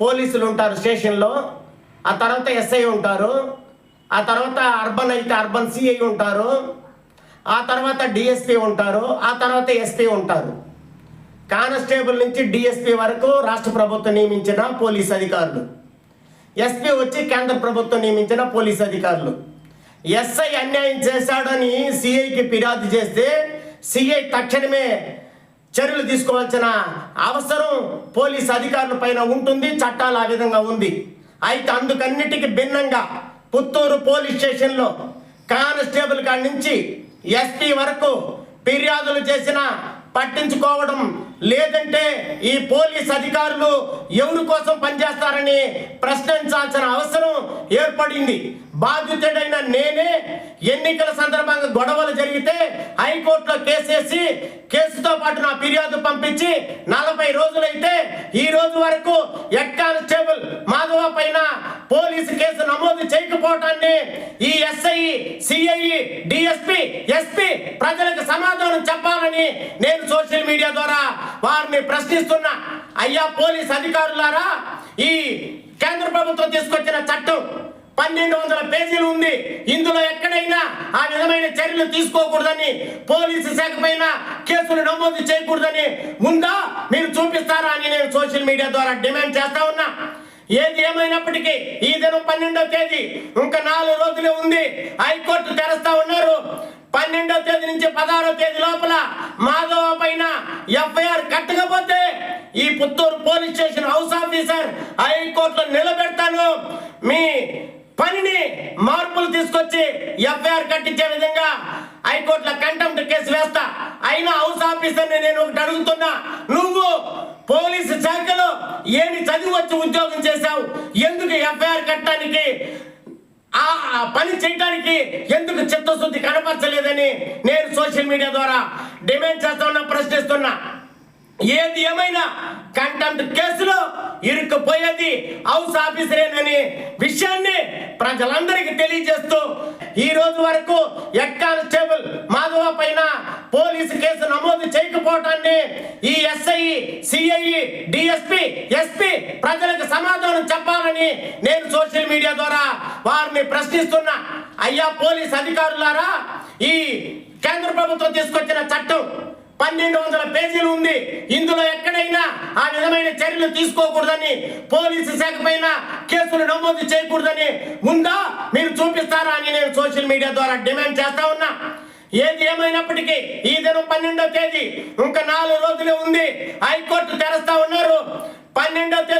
పోలీసులు ఉంటారు స్టేషన్లో. ఆ తర్వాత ఎస్ఐ ఉంటారు. ఆ తర్వాత అర్బన్ అయితే అర్బన్ సిఐ ఉంటారు. ఆ తర్వాత డిఎస్పి ఉంటారు. ఆ తర్వాత ఎస్పీ ఉంటారు. కానిస్టేబుల్ నుంచి డిఎస్పీ వరకు రాష్ట్ర ప్రభుత్వం నియమించిన పోలీస్ అధికారులు. ఎస్పీ వచ్చి కేంద్ర ప్రభుత్వం నియమించిన పోలీస్ అధికారులు. ఎస్ఐ అన్యాయం చేశాడని సిఐకి ఫిర్యాదు చేస్తే సిఐ తక్షణమే చర్యలు తీసుకోవాల్సిన అవసరం పోలీస్ అధికారుల పైన ఉంటుంది చట్టాలు ఆ విధంగా ఉంది. అయితే అందుకన్నిటికీ భిన్నంగా పుత్తూరు పోలీస్ స్టేషన్లో కానిస్టేబుల్ కాడి నుంచి ఎస్పీ వరకు ఫిర్యాదులు చేసిన పట్టించుకోవడం లేదంటే ఈ పోలీస్ అధికారులు ఎవరి కోసం పనిచేస్తారని ప్రశ్నించాల్సిన అవసరం ఏర్పడింది. బాధితుడైన నేనే ఎన్నికల సందర్భంగా గొడవలు జరిగితే హైకోర్టులో కేసేసి కేసుతో పాటు నా ఫిర్యాదు పంపించి నలభై రోజులైతే ఈ రోజు వరకు హెడ్ కానిస్టేబుల్ మాధవ పైన పోలీసు కేసు నమోదు చేయకపోవటాన్ని ఈ ఎస్ఐ సిఐ డిఎస్పి ఎస్పి ప్రజలకు సమాధానం చెప్పాలని నేను సోషల్ మీడియా ద్వారా వారిని ప్రశ్నిస్తున్నా. అయ్యా పోలీస్ అధికారులారా ఈ కేంద్ర ప్రభుత్వం తీసుకొచ్చిన చట్టం పన్నెండు వందల పేజీలు ఉంది. ఇందులో ఎక్కడైనా ఆ విధమైన చర్యలు తీసుకోకూడదని పోలీసు శాఖ పైన కేసులు నమోదు చేయకూడదని ఉందా మీరు చూపిస్తారా అని నేను సోషల్ మీడియా ద్వారా డిమాండ్ చేస్తా ఉన్నా. ఏది ఏమైనప్పటికీ ఈ దినం పన్నెండో తేదీ ఇంకా నాలుగు రోజులే ఉంది. హైకోర్టు తెరస్తా ఉన్నారు. పన్నెండో తేదీ నుంచి పదహారో తేదీ లోపల మాధవ పైన ఎఫ్ఐఆర్ కట్టకపోతే ఈ Puttur police station house officer హైకోర్టులో నిలబెడతాను. మీ పనిని మార్పులు తీసుకొచ్చి ఎఫ్ఐఆర్ కట్టించే విధంగా హైకోర్టులో కంటెంప్ట్ కేసు వేస్తా. అయినా హౌస్ ఆఫీసర్ని నేను ఒకటి అడుగుతున్నా. నువ్వు పోలీసు శాఖలో ఏమి చదివి వచ్చి ఉద్యోగం చేశావు? ఎందుకు ఎఫ్ఐఆర్ కట్టడానికి ఆ ఆ పని చేయడానికి ఎందుకు చిత్తశుద్ధి కనపరచలేదని నేను సోషల్ మీడియా ద్వారా డిమాండ్ చేస్తున్నా ప్రశ్నిస్తున్నా. ఏది ఏమైనా కంటెంట్ కేసులో ఇరుక్కుపోయేది హౌస్ ఆఫీసరేనని విషయాన్ని ప్రజలందరికీ తెలియజేస్తూ ఈ రోజు వరకు హెడ్ కానిస్టేబుల్ మాధవ పైన పోలీసు కేసు నమోదు చేయకపోవటాన్ని ఈ ఎస్ఐ సిఐ డిఎస్పి ఎస్పి ప్రజలకు సమాధానం చెప్పాలని నేను సోషల్ మీడియా ద్వారా వారిని ప్రశ్నిస్తున్నా. అయ్యా పోలీస్ అధికారులారా ఈ కేంద్ర ప్రభుత్వం తీసుకొచ్చిన చట్టం పన్నెండు వందల పేజీలు ఉంది. ఇందులో ఎక్కడైనా ఆ విధమైన చర్యలు తీసుకోకూడదని పోలీసు శాఖ పైన కేసులు నమోదు చేయకూడదని ఉందా మీరు చూపిస్తారా అని నేను సోషల్ మీడియా ద్వారా డిమాండ్ చేస్తా ఉన్నా. ఏది ఏమైనప్పటికీ ఈ దినం పన్నెండో తేదీ ఇంకా నాలుగు రోజులే ఉంది. హైకోర్టు తెరస్తా ఉన్నారు. పన్నెండో తేదీ